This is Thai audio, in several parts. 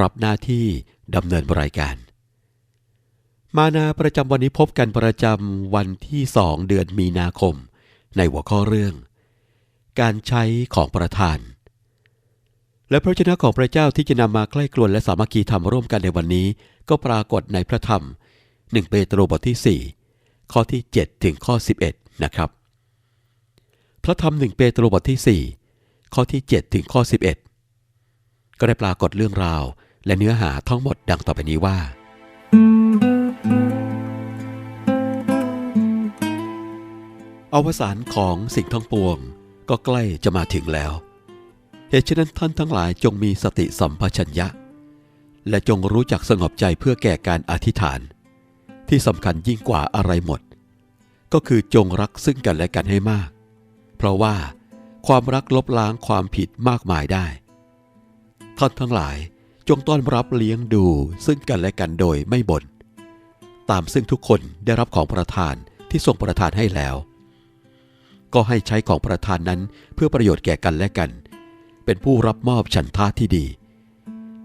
รับหน้าที่ดำเนินรายการ มานาประจำวันนี้พบกันประจำวันที่2เดือนมีนาคม ในหัวข้อเรื่อง การใช้ของประทาน และพระเจ้าของพระเจ้าที่จะนำมาใกล้กลวนและสามัคคีธรรมร่วมกันในวันนี้ ก็ปรากฏในพระธรรม 1 เปโตรบทที่ 4 ข้อที่ 7 ถึงข้อ 11 นะครับ พระธรรม 1 เปโตรบทที่ 4 ข้อที่ 7 ถึงข้อ 11ก็ได้ปรากฏเรื่องราว และเนื้อหาทั้งหมดดังต่อไปนี้ว่า อวสานของสิ่งทั้งปวงก็ใกล้จะมาถึงแล้ว เหตุฉะนั้นท่านทั้งหลายจงมีสติสัมปชัญญะ และจงรู้จักสงบใจเพื่อแก่การอธิษฐาน ที่สำคัญยิ่งกว่าอะไรหมด ก็คือจงรักซึ่งกันและกันให้มาก เพราะว่าความรักลบล้างความผิดมากมายได้ ท่านทั้งหลาย จงต้อนรับเลี้ยงดูซึ่งกันและกันโดยไม่บน่นตามซึ่งทุกคนได้รับของประทานที่ทรงประทานให้แล้ว ก็ให้ใช้ของประทานนั้นเพื่อประโยชน์แก่กันและกัน เป็นผู้รับมอบฉันทาที่ดี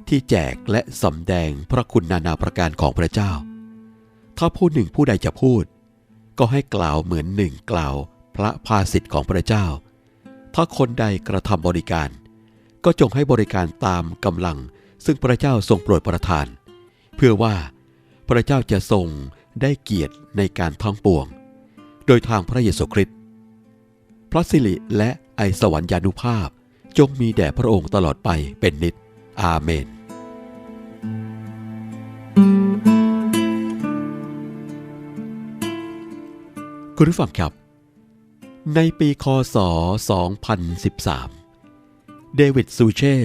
ที่แจกและสำแดงพระคุณนานาประการของพระเจ้า ถ้าผู้หนึ่งผู้ใดจะพูด ก็ให้กล่าวเหมือนหนึ่งกล่าวพระภาสิทธิ์ของพระเจ้า ถ้าคนใดกระทำบริการ ก็จงให้บริการตามกำลัง ซึ่งพระเจ้าทรงโปรดประทาน เพื่อว่าพระเจ้าจะทรงได้เกียรติในการทั้งปวง โดยทางพระเยซูคริสต์พระสิริและไอสวรรยานุภาพจงมีแด่พระองค์ตลอดไปเป็นนิจอาเมน คุณผู้ฟังครับ ในปีคศ 2013 เดวิดซูเช่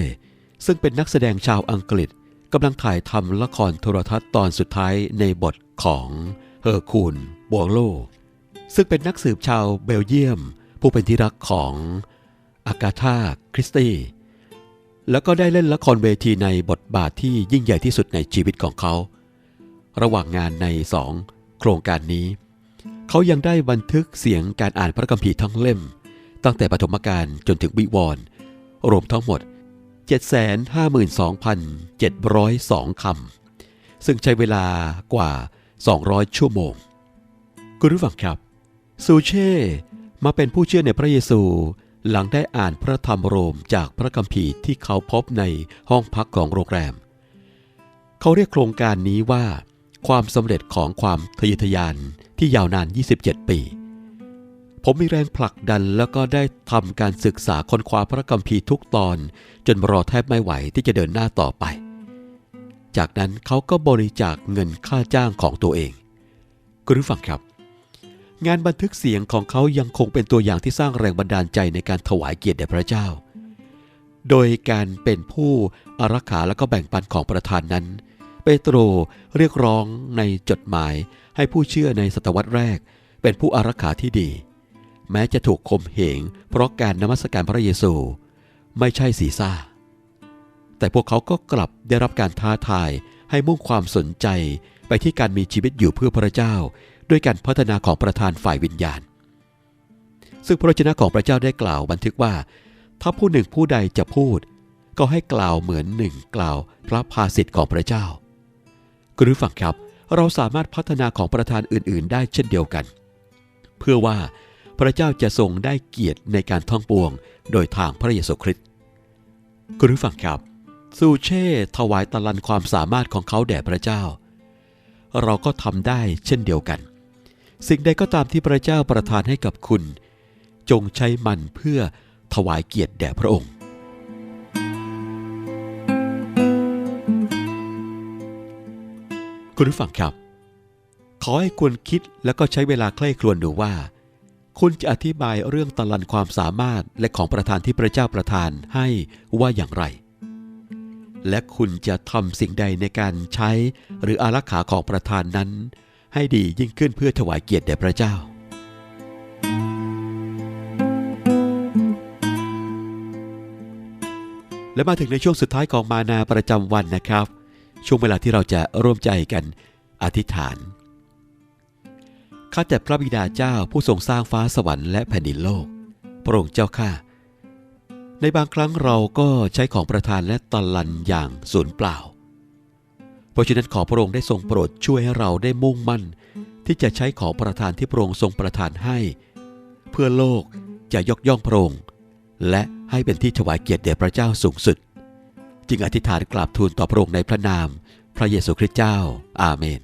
ซึ่งเป็นนักแสดงชาวอังกฤษกำลังถ่ายทำละครโทรทัศน์ตอนสุดท้ายในบทของเฮอร์คูลบัวโลซึ่งเป็นนักสืบชาวเบลเยียม ผู้เป็นที่รักของอากาธาคริสตี้แล้วก็ได้เล่นละครเวทีในบทบาทที่ยิ่งใหญ่ที่สุดในชีวิตของเขา ระหว่างงานในสองโครงการนี้ เขายังได้บันทึกเสียงการอ่านพระคัมภีร์ทั้งเล่ม ตั้งแต่ปฐมกาลจนถึงวิวรณ์รวมทั้งหมด 752,702 คำ ซึ่งใช้เวลากว่า 200 ชั่วโมง คุณผู้ฟังครับ ซูเช่มาเป็นผู้เชื่อในพระเยซูหลังได้อ่านพระธรรมโรมจากพระคัมภีร์ที่เขาพบในห้องพักของโรงแรม เขาเรียกโครงการนี้ว่า ความสำเร็จของความทะเยอทะยานที่ยาวนาน 27 ปี ผมมีแรงผลักดันแล้วก็ได้ทำการศึกษาค้นคว้าพระคัมภีร์ทุกตอน จนรอแทบไม่ไหวที่จะเดินหน้าต่อไป จากนั้นเขาก็บริจาคเงินค่าจ้างของตัวเองคุณผู้ฟังครับ งานบันทึกเสียงของเขายังคงเป็นตัวอย่างที่สร้างแรงบันดาลใจในการถวายเกียรติแด่พระเจ้า โดยการเป็นผู้อารักขาและก็แบ่งปันของประธานนั้น เปโตรเรียกร้องในจดหมายให้ผู้เชื่อในศตวรรษแรก เป็นผู้อารักขาที่ดี แม้จะถูกข่มเหงเพราะการนมัสการพระเยซู ไม่ใช่สีซ่า แต่พวกเขาก็กลับได้รับการท้าทายให้มุ่งความสนใจไปที่การมีชีวิตอยู่เพื่อพระเจ้า ด้วยการพัฒนาของประธานฝ่ายวิญญาณ ซึ่งพระวจนะของพระเจ้าได้กล่าวบันทึกว่า ถ้าผู้หนึ่งผู้ใดจะพูด ก็ให้กล่าวเหมือนหนึ่งกล่าวพระภาสิทธิ์ของพระเจ้าคุณผู้ฟังครับเราสามารถพัฒนาของประธานอื่น ๆ ได้เช่นเดียวกัน เพื่อว่า พระเจ้าจะทรงได้เกียรติในการท่องปวง โดยทางพระเยซูคริสต์คุณผู้ฟังครับ ซูเช่ถวายตะลันความสามารถของเขาแด่พระเจ้า เราก็ทำได้เช่นเดียวกัน สิ่งใดก็ตามที่พระเจ้าประทานให้กับคุณ จงใช้มันเพื่อถวายเกียรติแด่พระองค์ คุณผู้ฟังครับ ขอให้ควรคิดแล้วก็ใช้เวลาใคร่ครวญดูว่า คุณจะอธิบายเรื่องตะลันความสามารถและของประทานที่พระเจ้าประทานให้ว่าอย่างไร และคุณจะทำสิ่งใดในการใช้หรืออารักขาของประธานนั้น ให้ดียิ่งขึ้นเพื่อถวายเกียรติแด่พระเจ้า และมาถึงในช่วงสุดท้ายของมานาประจำวันนะครับ ช่วงเวลาที่เราจะร่วมใจกันอธิษฐาน ข้าแต่พระบิดาเจ้าผู้ทรงสร้างฟ้าสวรรค์และแผ่นดินโลก พระองค์เจ้าข้า ในบางครั้งเราก็ใช้ของประทานและตะลันอย่างสูญเปล่า เพราะฉะนั้นขอพระองค์ได้ทรงโปรดช่วยให้เราได้มุ่งมั่น ที่จะใช้ของประทานที่พระองค์ทรงประทานให้ เพื่อโลกจะยกย่องพระองค์ และให้เป็นที่ถวายเกียรติแด่พระเจ้าสูงสุด จึงอธิษฐานกราบทูลต่อพระองค์ในพระนาม พระเยซูคริสต์เจ้า อาเมน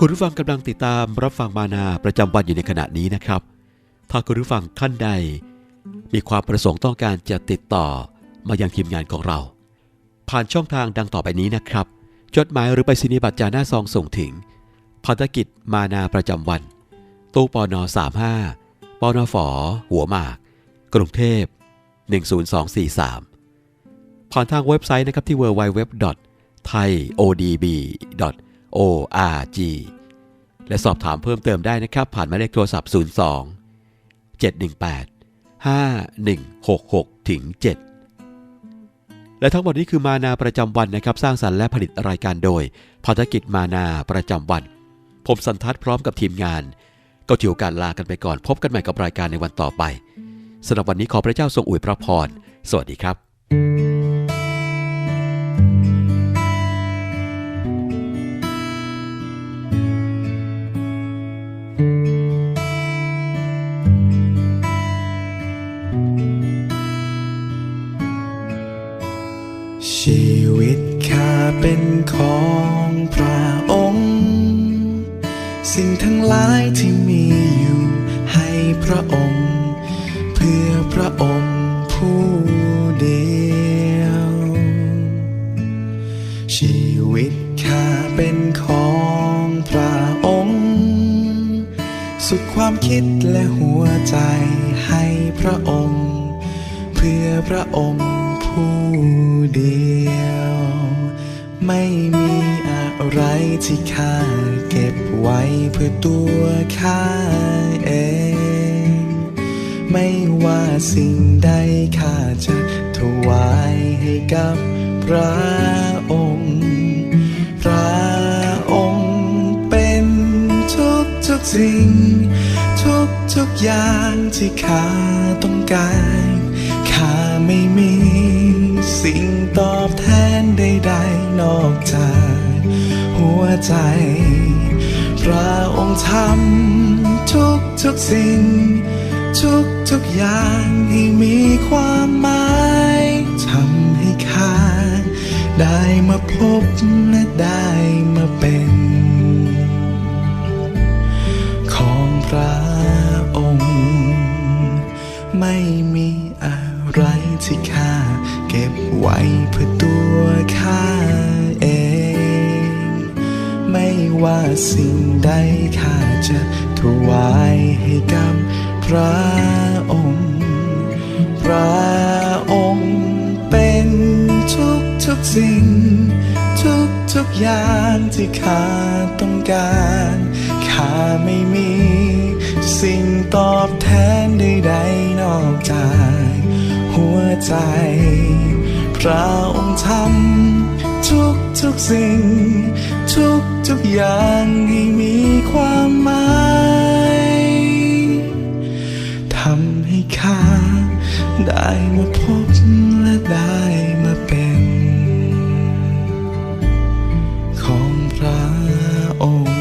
คุณผู้ฟังกำลังติดตามรับฟังมานาประจำวันอยู่ในขณะนี้นะครับ ถ้าคุณผู้ฟังท่านใด มีความประสงค์ต้องการจะติดต่อมายังทีมงานของเรา ผ่านช่องทางดังต่อไปนี้นะครับ จดหมายหรือไปรษณีบัตรจาหน้าซองส่งถึงพันธกิจมานาประจำวัน ตู้ปอนอ35ปอนอฝอหัวหมาก กรุงเทพ 10243 ผ่านทางเว็บไซต์นะครับที่ www.thaiodb.com org และสอบถามเพิ่มเติมได้นะครับ ผ่านหมายเลขโทรศัพท์ 02 718 5166ถึง7และทั้งหมดนี้คือมานาประจำวันนะครับ สร้างสรรค์และผลิตรายการโดยพันธกิจมานาประจำวัน ผมสันทัศน์พร้อมกับทีมงาน ก็ถือโอกาสลากันไปก่อน พบกันใหม่กับรายการในวันต่อไปสำหรับวันนี้ขอพระเจ้าทรงอวยพระพร สวัสดีครับ ชีวิตข้าเป็นของพระองค์ สิ่งทั้งหลายที่มีอยู่ให้พระองค์ เพื่อพระองค์ผู้เดียว ชีวิตข้าเป็นของพระองค์ สุดความคิดและหัวใจให้พระองค์ เพื่อพระองค์ เดียว ไม่มีอะไรที่ข้าเก็บไว้เพื่อตัวข้าเอง ไม่ว่าสิ่งใดข้าจะถวายให้กับพระองค์ พระองค์เป็นทุกทุกๆสิ่ง ทุกทุกๆอย่างที่ข้าต้องการ ข้าไม่มี สิ่งตอบแทนใดๆนอกจากหัวใจ พระองค์ทำทุกทุกๆสิ่ง ทุกทุกๆอย่างให้มีความหมาย ว่าสิ่งใดข้าจะถวายให้กับพระองค์ พระองค์เป็นทุกทุกๆสิ่ง ทุกทุกๆอย่างที่ข้าต้องการข้าไม่มี สิ่งตอบแทนใดๆนอกจาก หัวใจ พระองค์ทำทุกทุกๆสิ่ง ทุก ทุกอย่างให้มีความหมายทำให้ข้าได้มาพบและได้มาเป็น ของพระองค์